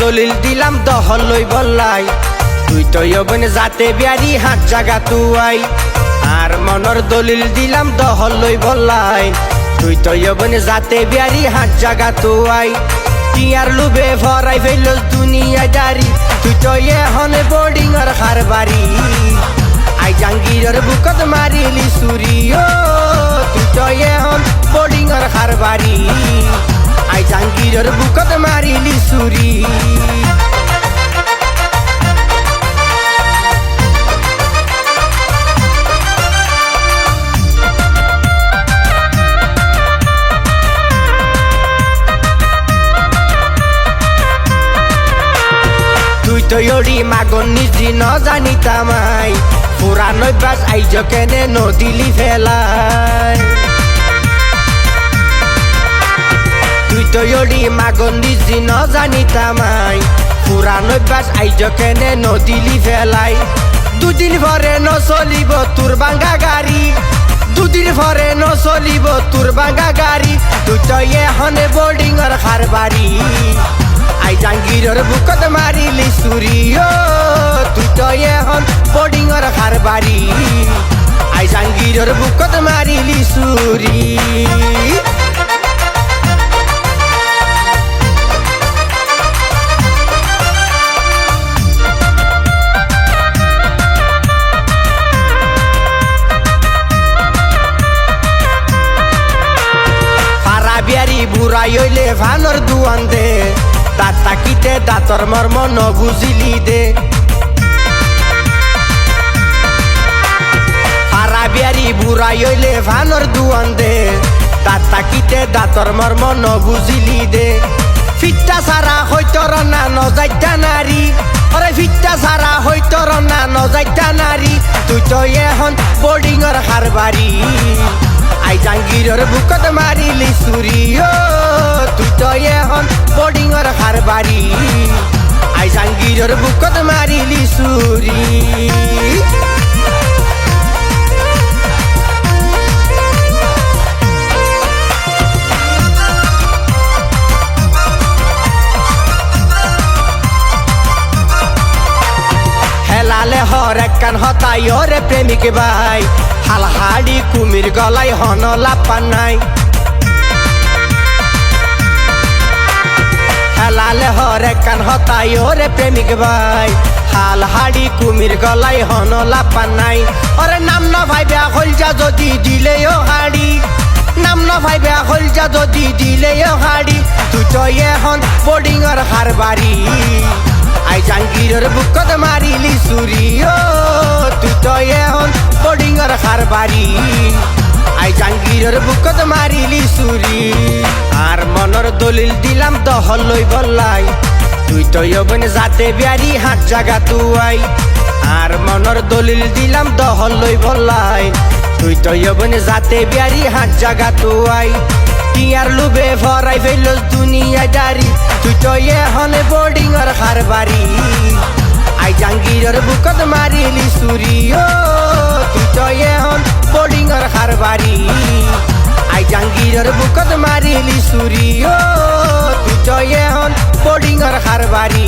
দলিল দিলাম, দহল লই বললাই। তুই তো যাতে বিয়ারি, হাত জাগা তুয়াই। আর মনের দলিল দিলাম, দহল লই বললাই। তুই তো যাতে বিয়ারি, হাত জাগা তুয়াই। টিয়ার লুবে ভরাই ফেল দুনিয়া দারি তুই তো এখন বোর্ডিং আর খার বাড়ি। আই জাঙ্গিরের বুকত মারিলি সুরিও তুই তো এখন বোর্ডিং আর খার জাঙ্গিরের বুকত মারিলি সুরি। তুই তো ইড়ি মাগন, নিজি ন জানি তামাই। পুরানো বাস আইজ কেনে নদিলি ফেলাই। ইড়ি মাগন নিজি ন জানি তামাই। পুরানো বাস আইজ কেনে নদিলি ফেলাই। দুদিন ভরে ন চলিব তোর বাঙ্গা গাড়ি। দুদিন ভরে ন চলিব তোর বাঙ্গা গাড়ি। তুই তো এহনে বোর্ডিংর খার বাড়ি আই জাঙ্গিরের বুকত মারিলি সুরিও তুই তো এখন বোর্ডিংর খার বাড়ি আই জাঙ্গিরের বুকত মারিলি সুরি বিয়ারি বুড়াই হইলে ভানর দুয়ান দে। দাঁত তাকিতে দাঁতর মর্ম ন বুঝিলি দে। পারা বিয়ারি বুড়াই হইলে ভানর দুয়ান দে। দাঁত তাকিতে দাঁতর মর্ম ন বুঝিলি দে। ফিটটা সারা হইতর না নজাইতা নারী। আরে ফিটটা সারা হইতর না নজাইতা নারী। তুই তো এখন বোর্ডিংর হার বাড়ি আই জাঙ্গিরর বুকত মারিলি সুরিও তুই তো এখন বোর্ডিংর হারবারি আই জাঙ্গিরর বুকত মারিলি সুরি হেলালে হর একখান হতাই, ওরে প্রেমিক ভাই। হালহাড়ি কুমির গলাই হন লাপান নাই হেলালে হর একখান হতাই, ওরে প্রেমিক ভাই। হালহাড়ি কুমির গলাই হন লাপান নাই ওরে নাম না ভাই বেয়া হলজা যদি দিলেও হাড়ি। নাম না ভাই বেয়া হলজা যদি দিলেও হাড়ি। তুই তো এখন বোর্ডিংর হার বাড়ি। আই জাঙ্গিরের বুকত মারিলি সুরিও তুই তো এখন বোর্ডিংর খার বাড়ি আই জাঙ্গিরের বুকত মারিলি সুরি আর মনের দলিল দিলাম দহল লই বললাই। তুই তো ইবন যাতে বিয়ারি হাত জাগা তুয়াই আর মনের দলিল দিলাম দহল লই বললাই। তুই তো ইবন যাতে বিয়ারি হাত জাগা তুয়াই টিয়ার লুবে ভরাই ফেল দুনিয়া দারি তুই তো এখন বোর্ডিং আর খার বাড়ি আই জাঙ্গিরের বুকত মারিলি সুরিও তুই তো এখন বোর্ডিং আর খার বাড়ি আই জাঙ্গিরের বুকত মারিলি সুরিও তুই তো এখন বোর্ডিং আর খার বাড়ি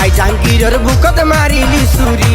আই জাঙ্গিরের বুকত মারিলি সুরি